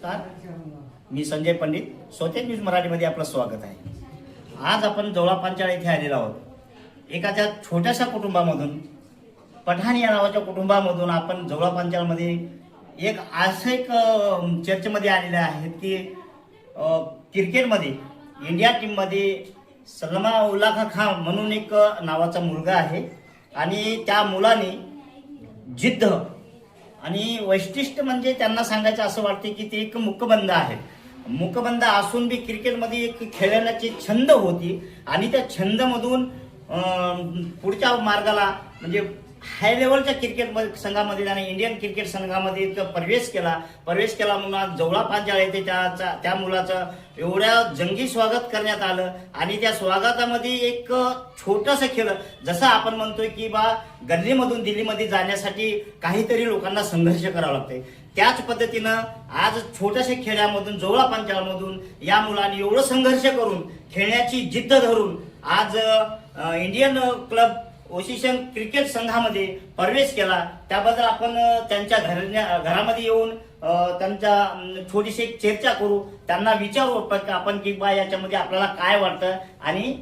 मी संजय पंडित स्वतः न्यूज मराठीमध्ये आपलं स्वागत आहे. आज आपण जवळा पांचाळ येथे आलेलो आहोत. एकाच्या छोट्याशा कुटुंबामधून पठाण या नावाच्या कुटुंबामधून आपण जवळा पांचाळमध्ये एक असं एक चर्चेमध्ये आलेले आहेत की क्रिकेटमध्ये इंडिया टीममध्ये सलमा उल्लाखा खान म्हणून एक नावाचा मुलगा आहे. आणि त्या मुलाने जिद्द आणि वैशिष्ट्य म्हणजे त्यांना सांगायचं असं वाटते की ते एक मुकबंद आहे. मुकबंद असून बी क्रिकेटमध्ये एक खेळण्याची छंद होती आणि त्या छंदमधून पुढच्या मार्गाला म्हणजे हाय लेवलच्या क्रिकेट संघामध्ये त्याने इंडियन क्रिकेट संघामध्ये तो प्रवेश केला. प्रवेश केला म्हणून आज जवळा पांचाळ येते त्याचा त्या मुलाचं एवढ्या जंगी स्वागत करण्यात आलं आणि त्या स्वागतामध्ये एक छोटंसं खेळ जसं आपण म्हणतोय की बा गल्लीमधून दिल्लीमध्ये जाण्यासाठी काहीतरी लोकांना संघर्ष करावा लागतोय. त्याच पद्धतीनं आज छोट्याशा खेड्यामधून जवळा पांचाळमधून या मुलांनी एवढं संघर्ष करून खेळण्याची जिद्द धरून आज इंडियन क्लब ओशिशन क्रिकेट संघामध्ये प्रवेश केला. त्याबद्दल आपण त्यांच्या घरण्या घरामध्ये येऊन त्यांच्या एक चर्चा करू. त्यांना विचारू आपण की बा याच्यामध्ये आपल्याला काय वाटतं आणि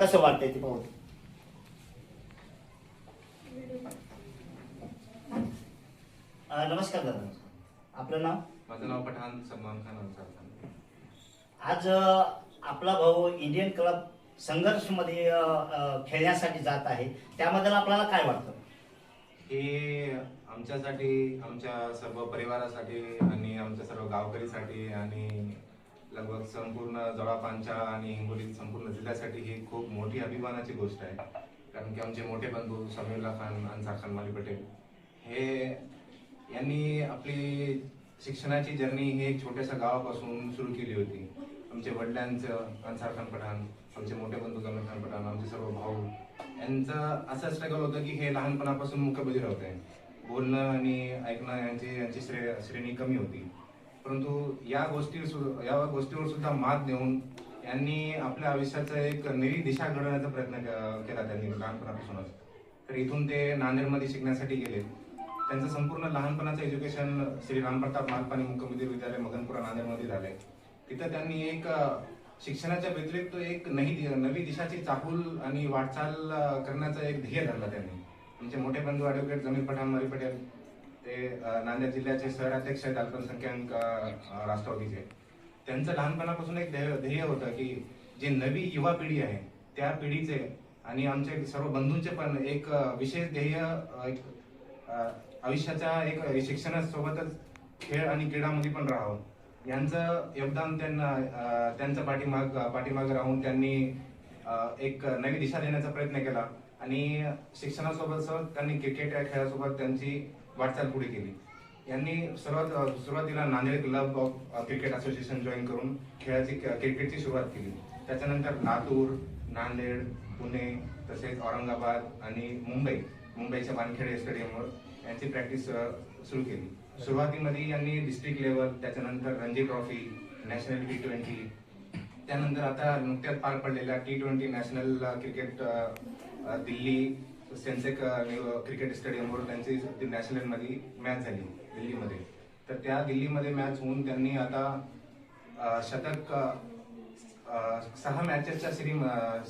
कसं वाटतंय ते पाहू. नमस्कार दादा. आपलं नाव? माझं नाव पठाण सलमान खान आज आपला भाऊ इंडियन क्लब संघर्षमध्ये खेळण्यासाठी जात आहे. त्याबद्दल आपल्याला काय वाटतं? हे आमच्यासाठी आमच्या सर्व परिवारासाठी आणि आमच्या सर्व गावकरीसाठी आणि लगभग संपूर्ण जळापांच्या आणि हिंगोली संपूर्ण जिल्ह्यासाठी ही खूप मोठी अभिमानाची गोष्ट आहे. कारण की आमचे मोठे बंधू समीउल्ला खान अन्सार खान माली पटेल हे यांनी आपली शिक्षणाची जर्नी हे एक छोट्याशा गावापासून सुरू केली होती. आमचे वडिलांचं अन्सार खान पठाण आमचे मोठे बंधू जमीर खान पठाण आमचे सर्व भाऊ यांचं असं स्ट्रगल होतं की हे लहानपणापासून मुख्यबधीर होते. बोलणं आणि ऐकणं यांची यांची श्रे श्रेणी कमी होती. परंतु या गोष्टी सु- या गोष्टीवर सुद्धा मात देऊन यांनी आपल्या आयुष्याचा एक नवी दिशा घडवण्याचा प्रयत्न केला त्यांनी लहानपणापासूनच. तर इथून ते नांदेडमध्ये शिकण्यासाठी गेले. त्यांचं संपूर्ण लहानपणाचं एज्युकेशन श्री रामप्रताप मालपाणी मुख्यमंत्री विद्यालय मगनपुरा नांदेडमध्ये झालंय तिथं त्यांनी एक शिक्षणाच्या व्यतिरिक्त एक नवी नवी दिशाची चाहूल आणि वाटचाल करण्याचं एक ध्येय धरलं त्यांनी. म्हणजे मोठे बंधू ॲडव्होकेट जमीर पठाण मरी पटेल ते नांदेड जिल्ह्याचे शहराध्यक्ष आहेत अल्पसंख्याक राष्ट्रवादीचे. त्यांचं लहानपणापासून एक ध्येय ध्येय होतं की जी नवी युवा पिढी आहे त्या पिढीचे आणि आमचे सर्व बंधूंचे पण एक विशेष ध्येय एक आयुष्याच्या एक शिक्षणासोबतच खेळ आणि क्रीडामध्ये पण राहावं. यांचं योगदान त्यांना त्यांचा त्यांचं पाठीमाग पाठीमाग राहून त्यांनी एक नवी दिशा देण्याचा प्रयत्न केला. आणि शिक्षणासोबत त्यांनी क्रिकेट या खेळासोबत त्यांची वाटचाल पुढे केली. यांनी सर्वात सुरुवातीला Nanded club of cricket association join करून खेळाची क्रिकेटची सुरुवात केली. त्याच्यानंतर लातूर नांदेड पुणे तसेच औरंगाबाद आणि मुंबई मुंबईच्या वानखेडे स्टेडियमवर यांची प्रॅक्टिस सुरू केली. सुरुवातीमध्ये यांनी डिस्ट्रिक्ट लेवल त्याच्यानंतर Ranji trophy national T twenty त्यानंतर आता नुकत्याच पार पडलेल्या T twenty national cricket Delhi Sensex cricket स्टेडियमवर त्यांची नॅशनलमध्ये मॅच झाली दिल्लीमध्ये. तर त्या दिल्लीमध्ये मॅच होऊन त्यांनी आता शतक सहा मॅचेसच्या सिरी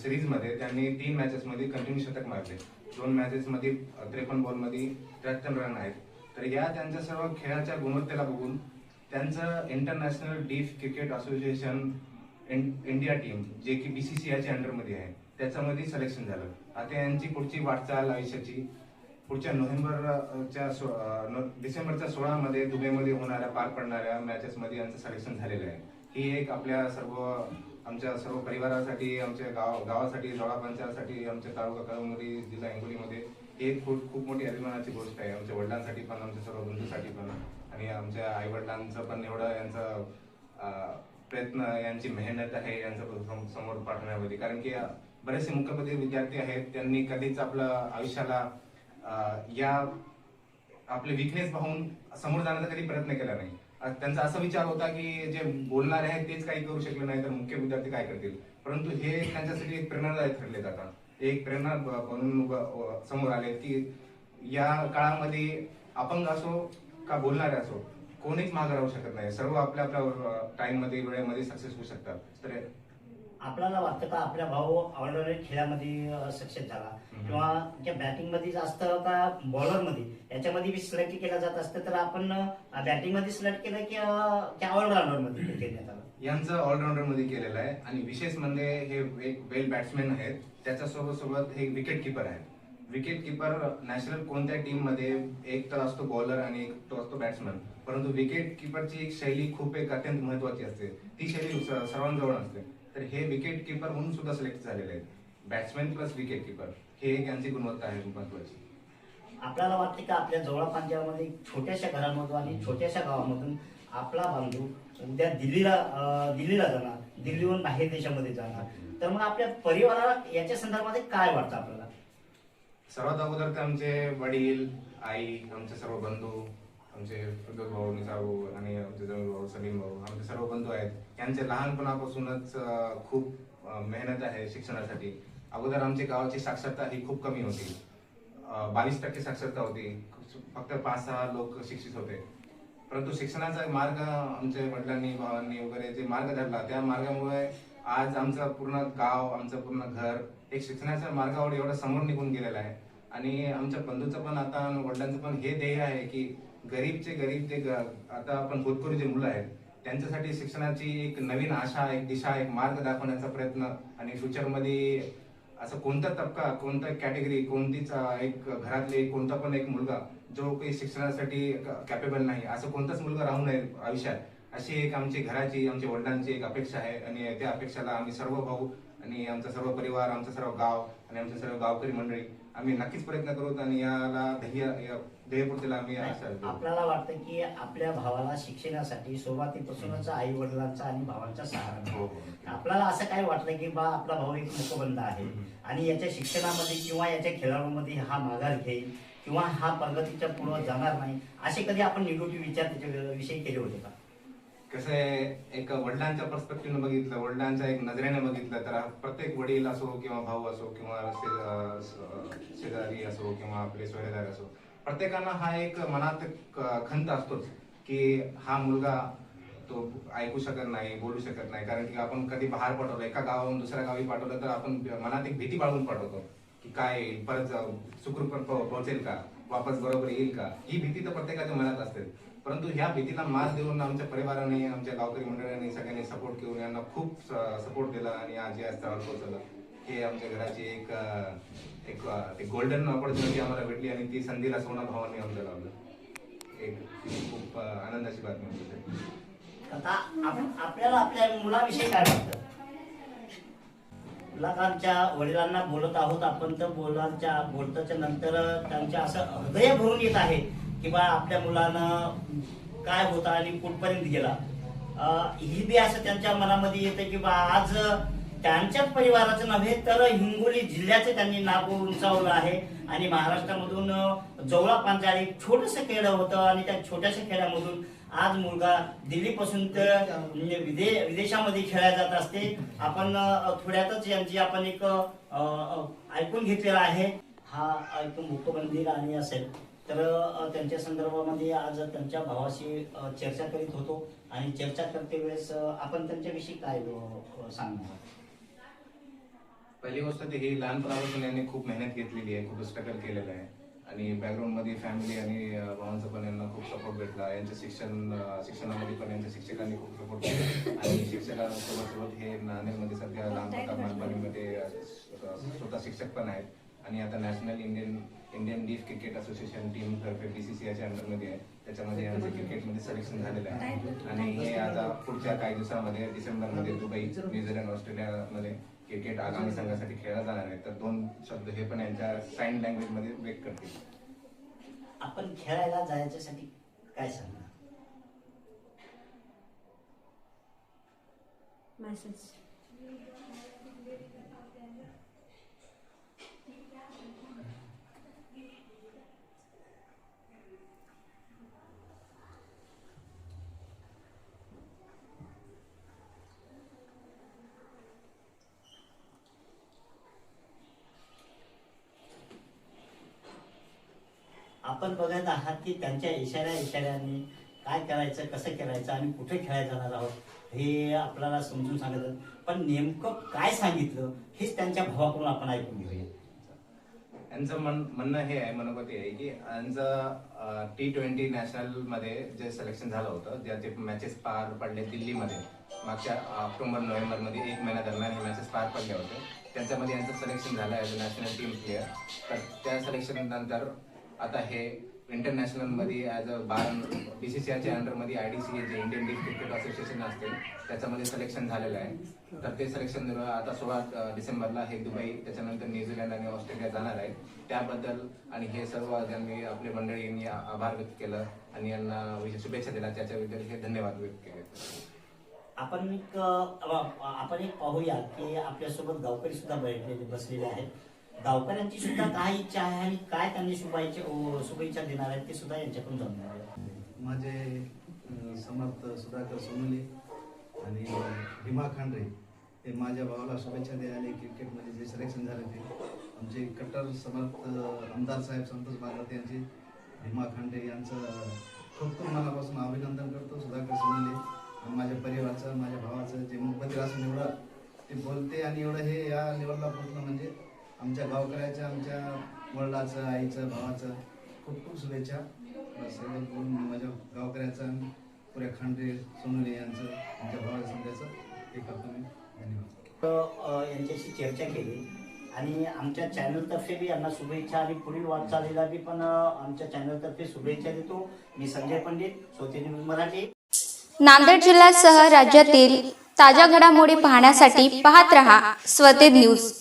सिरीजमध्ये त्यांनी तीन मॅचेसमध्ये कंटिन्यू शतक मारले. दोन मॅचेसमध्ये त्रेपन्न बॉलमध्ये त्र्याहत्तर रन आहेत. तर या त्यांच्या सर्व खेळाच्या गुणवत्तेला बघून त्यांचं international deaf cricket association India team जे की बी सी सी आयच्या अंडरमध्ये आहे त्याच्यामध्ये सिलेक्शन झालं. आता यांची पुढची वाटचाल आयुष्याची पुढच्या नोव्हेंबरच्या सो- डिसेंबरच्या सोळामध्ये दुबईमध्ये होणाऱ्या पार पडणाऱ्या मॅचेसमध्ये यांचं सिलेक्शन झालेलं आहे. ही एक आपल्या सर्व आमच्या सर्व परिवारासाठी आमच्या गाव गावासाठी जोळा पंचायतसाठी आमच्या तालुका कळमनुरी जिल्हा हिंगोलीमध्ये एक खूप खूप मोठी अभिमानाची गोष्ट आहे. आमच्या वडिलांसाठी पण आमच्या सर्व बंधूसाठी पण आणि आमच्या आई वडिलांचं पण एवढं यांचं प्रयत्न यांची मेहनत आहे यांचं समोर पाठवण्यामध्ये. कारण की बरेचसे मुख्यपदी विद्यार्थी आहेत त्यांनी कधीच आपलं आयुष्याला या आपले विकनेस पाहून समोर जाण्याचा कधी प्रयत्न केला नाही. त्यांचा असा विचार होता की जे बोलणारे आहेत तेच काही करू शकले नाही तर मुख्य विद्यार्थी काय करतील? परंतु हे त्यांच्यासाठी एक प्रेरणादायक ठरले जातात. एक प्रेरणा बनून उभं- समोर आले की या काळामध्ये अपंग असो का बोलणारे असो कोणीच मागे राहू शकत नाही. सर्व आपल्या आपल्या टाइममध्ये वेळेमध्ये सक्सेस होऊ शकतात. तर आपल्याला वाटतं का आपल्या भाऊ ऑलरेडी खेळामध्ये सक्सेस झाला? हम्म. किंवा त्या बॅटिंगमध्ये जास्त का बॉलरमध्ये याच्यामध्ये बी सिलेक्ट केलं जात असतं तर आपण बॅटिंगमध्ये सिलेक्ट केलं की ऑलराऊंडरमध्ये घेण्यात आलं? यांचं ऑलराऊंडरमध्ये केलेलं आहे. आणि विशेष म्हणजे हे एक वेल बॅट्समॅन आहेत. त्याच्यासोबत सोबत एक विकेट किपर आहे विकेट किपर नॅशनल कोणत्या टीममध्ये एक तर असतो बॉलर आणि एक तो असतो बॅट्समॅन परंतु विकेट किपरची एक शैली खूप एक अत्यंत महत्वाची असते. ती शैली सर्वांजवळ असते. तर हे विकेट किपर म्हणून सुद्धा सिलेक्ट झालेले आहेत. बॅट्समॅन प्लस विकेट किपर हे एक यांची गुणवत्ता आहे महत्वाची. आपल्याला वाटते का आपल्या जवळ पंजाबमध्ये छोट्याशा घरामधून आणि छोट्याशा गावामधून आपला बांधू उद्या दिल्लीला दिल्लीला जाणार. दिल्लीहून बाहेर देशामध्ये जाणार. तर मग आपल्या परिवाराला याच्या संदर्भात काय वाटतं आपल्याला? सर्वात अगोदर तर आमचे वडील आई आमचे सर्व बंधू आमचे प्रद्योत भाऊ निसार भाऊ आणि आमचे जमीन भाऊ सलीम भाऊ आमचे सर्व बंधू आहेत. यांचे लहानपणापासूनच खूप मेहनत आहे शिक्षणासाठी. अगोदर आमच्या गावाची साक्षरता ही खूप कमी होती. बावीस टक्के साक्षरता होती. फक्त पाच सहा लोक शिक्षित होते. परंतु शिक्षणाचा मार्ग आमच्या वडिलांनी भावांनी वगैरे जे मार्ग धरला त्या मार्गामुळे आज आमचं पूर्ण गाव आमचं पूर्ण घर एक शिक्षणाच्या मार्गावर एवढं समोर निघून गेलेलं आहे. आणि आमच्या बंधूचं पण आता वडिलांचं पण हे ध्येय आहे की गरीबचे गरीब जे आता आपण होतकरू जे मुलं आहेत त्यांच्यासाठी शिक्षणाची एक नवीन आशा एक दिशा एक मार्ग दाखवण्याचा प्रयत्न आणि फ्युचरमध्ये असं कोणता तबका कोणता कॅटेगरी कोणतीच एक घरातले कोणता पण एक मुलगा जो काही शिक्षणासाठी कॅपेबल नाही असं कोणताच मुलगा राहू नये आयुष्यात. अशी एक आमची घराची आमच्या वडिलांची एक अपेक्षा आहे आणि त्या अपेक्षाला आम्ही सर्व भाऊ आणि आमचा सर्व परिवार आमचं सर्व गाव आणि आमचे सर्व गावकरी मंडळी आम्ही नक्कीच प्रयत्न करू आणि याला ध्येय या ध्येयपूर्तीला आम्ही आशा. आपल्याला वाटतं की आपल्या भावाला शिक्षणासाठी सुरुवातीपासूनच आई वडिलांचा आणि भावांचा सहारा. हो, हो. आपल्याला असं काय वाटलं की बा आपला भाऊ एक मुकबंद आहे. आणि याच्या शिक्षणामध्ये किंवा याच्या खेळाडूमध्ये हा माघार घेईल किंवा हा प्रगतीच्या पुढे जाणार नाही असे कधी आपण निगेटिव्ह विचार त्याच्या विषयी केले होते का कसं आहे एक वडिलांच्या पर्स्पेक्टिव्ह बघितलं वडिलांच्या एक नजरेने बघितलं तर प्रत्येक वडील असो किंवा भाऊ असो किंवा शे- शेजारी असो किंवा आपले सोयरेदार असो प्रत्येकाला हा एक मनात एक खंत असतोच की हा मुलगा तो ऐकू शकत नाही बोलू शकत नाही. कारण की आपण कधी बाहेर पाठवलं एका गावाहून दुसऱ्या गावी पाठवलं तर आपण मनात एक भीती बाळगून पाठवतो की काय येईल परत जाऊ सुखरूप पोहोचेल का? वापस बरोबर येईल का? ही भीती तर प्रत्येकाच्या मनात असते. परंतु ह्या भीतीला मात देऊन आमच्या परिवाराने आमच्या गावकरी मंडळाने सगळ्यांनी सपोर्ट करून यांना खूप सपोर्ट दिला आणि आज या स्थळावर पोहोचवलं. हे आमच्या घराची एक एक ते गोल्डन ऑपॉर्च्युनिटी आम्हाला भेटली आणि ती संधीला सोना भावांनी आमच्या लावलं एक खूप आनंदाची बातमी होती. आपल्याला आपल्या मुलाविषयी काय वाटतं? मुलाकांच्या वडिलांना बोलत आहोत. आपण तर बोलांच्या बोलताच्या नंतर त्यांच्या असं हृदय भरून येत आहे की बा आपल्या मुलानं काय होता आणि कुठपर्यंत गेला. ही बी असं त्यांच्या मनामध्ये येतं की बा आज त्यांच्याच परिवाराचं नव्हे तर हिंगोली जिल्ह्याचे त्यांनी नाव उंचावलं आहे. आणि महाराष्ट्रामधून जवळपास जवळा पांचाळ एक छोटस खेळ होतं आणि त्या छोट्याशा खेळामधून आज मुलगा दिल्लीपासून तर म्हणजे विदे विदेशामध्ये खेळायला जात असते. आपण थोड्यातच यांची आपण एक ऐकून घेतलेला आहे. हा ऐकून मुकबंदीर आणि असेल. तर त्यांच्या संदर्भामध्ये आज त्यांच्या भावाशी चर्चा करीत होतो. आणि चर्चा करते वेळेस आपण त्यांच्याविषयी काय सांगणार? पहिली गोष्ट ती ही लहानपणापासून यांनी खूप मेहनत घेतलेली आहे खूप स्ट्रगल केलेलं आहे. आणि बॅकग्राऊंडमध्ये फॅमिली आणि भावांचा पण यांना खूप सपोर्ट भेटला. यांचं शिक्षण शिक्षणामध्ये पण यांच्या शिक्षकांनी खूप सपोर्ट केला. आणि शिक्षकांसोबत सोबत हे नांदेडमध्ये सध्या लहान स्वतः शिक्षक पण आहेत. आणि आता नॅशनल इंडियन इंडियन लीफ क्रिकेट असोसिएशन टीम तर्फे बीसीसीआयच्या अंडरमध्ये आहे. त्याच्यामध्ये यांचं क्रिकेटमध्ये सिलेक्शन झालेलं आहे. आणि हे आता पुढच्या काही दिवसामध्ये डिसेंबरमध्ये दुबई न्यूझीलंड ऑस्ट्रेलियामध्ये क्रिकेट आगामी संघासाठी खेळला जाणार आहे तर दोन शब्द हे पण यांच्या साईन लँग्वेजमध्ये ब्रेक करतील आपण खेळायला जायच्यासाठी काय सांगणार message. आपण बघत आहात की त्यांच्या इशाऱ्या इशाऱ्याने काय करायचं कसं करायचं आणि कुठे खेळायला जाणार आहोत हे आपल्याला समजून सांगितलं पण नेमकं काय सांगितलं हेच त्यांच्या भावाकडून आपण ऐकून घेऊया. यांचं म्हण म्हणणं हे आहे मनोगती आहे की यांचं टी ट्वेंटी नॅशनलमध्ये जे सिलेक्शन झालं होतं ज्याचे मॅचेस पार पडले दिल्लीमध्ये मागच्या ऑक्टोबर नोव्हेंबरमध्ये एक महिन्या दरम्यान हे मॅचेस पार पडले होते. त्यांच्यामध्ये यांचं सिलेक्शन झालं as a national team player तर त्या सिलेक्शन नंतर आता हे इंटरनॅशनलमध्ये ऍज अ बार बीसीसीआयच्या अंडरमध्ये आय डी सी जे इंडियन लीग क्रिकेट असोसिएशन असते त्याच्यामध्ये सिलेक्शन झालेलं आहे. तर ते सिलेक्शन आता सोळा डिसेंबरला हे दुबई त्याच्यानंतर न्यूझीलंड आणि ऑस्ट्रेलिया जाणार आहे. त्याबद्दल आणि हे सर्व ज्यांनी आपले मंडळींनी आभार व्यक्त केलं आणि यांना विशेष शुभेच्छा दिल्या त्याच्याबद्दल हे धन्यवाद व्यक्त केले. आपण एक आपण एक पाहूया की आपल्यासोबत गावकरी सुद्धा बैठलेले बसलेले आहेत. गावकऱ्यांची सुद्धा काय इच्छा आहे आणि काय त्यांनी शुभाईचे शुभेच्छा देणार आहेत ते सुद्धा यांच्याकडून जाणून माझे समर्थ सुधाकर सोनुले आणि भीमा खांडरे हे माझ्या भावाला शुभेच्छा द्यायला क्रिकेटमध्ये जे सिलेक्शन झाले ते. आमचे कट्टर समर्थ आमदार साहेब संतोष बागवते यांचे भीमा खांडे यांचं खूप खूप मनापासून अभिनंदन करतो सुधाकर सोनोले आणि माझ्या परिवाराचं माझ्या भावाचं जे मुखपती असून एवढं ते बोलते आणि एवढं हे या लेवलला पोहोचलं म्हणजे आमच्या गावकऱ्याचं आमच्या वडिलाचं आईचं भावाचं खूप खूप शुभेच्छा. बस एवढं बोलून माझ्या गावकऱ्याचं आणि पुऱ्या खांडे सोनुले यांचं आमच्या भावाच्या समजायचं हे करतो मी धन्यवाद यांच्याशी चर्चा केली आणि आमच्या चॅनलतर्फे बी यांना शुभेच्छा आणि पुढील वाटचालीला बी पण आमच्या चॅनलतर्फे शुभेच्छा देतो. मी संजय पंडित सोते न्यूज मराठी. नांदेड जिल्ह्यासह राज्यातील ताज्या घडामोडी पाहण्यासाठी पाहत रहा स्वतेज न्यूज.